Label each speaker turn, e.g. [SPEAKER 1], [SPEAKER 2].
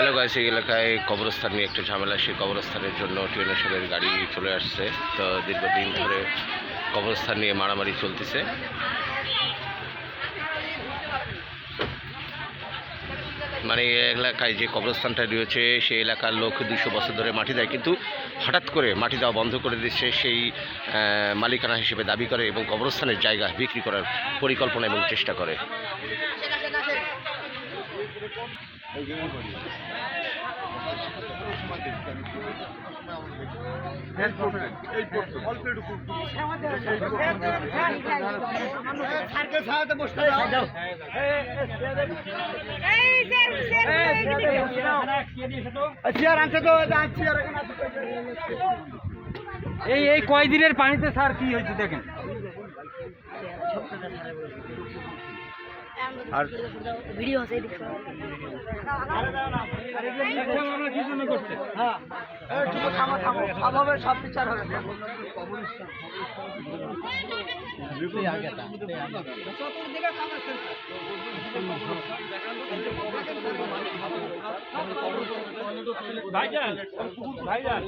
[SPEAKER 1] Hello guys এই এলাকায় কবরস্থান নিয়ে একটা ঝামেলা, সেই কবরস্থানের জন্য টিউনেশ্বরের গাড়ি চলে আসছে। তো দীর্ঘদিন ধরে কবরস্থান নিয়ে মারামারি চলতেছে। মানে এলাকায় যে কবরস্থানটা রয়েছে, সেই এলাকার লোক দুশো বছর ধরে মাটি দেয়, কিন্তু হঠাৎ করে মাটি দেওয়া বন্ধ করে দিচ্ছে, সেই মালিকানা হিসেবে দাবি করে এবং কবরস্থানের জায়গা বিক্রি করার পরিকল্পনা এবং চেষ্টা করে।
[SPEAKER 2] এই এই কয়দিনের পানিতে স্যার কি হয়েছে দেখেন?
[SPEAKER 3] আর ভিডিও আছে এদিকে
[SPEAKER 2] কি জন্য করছে ভাইজান ভাইজান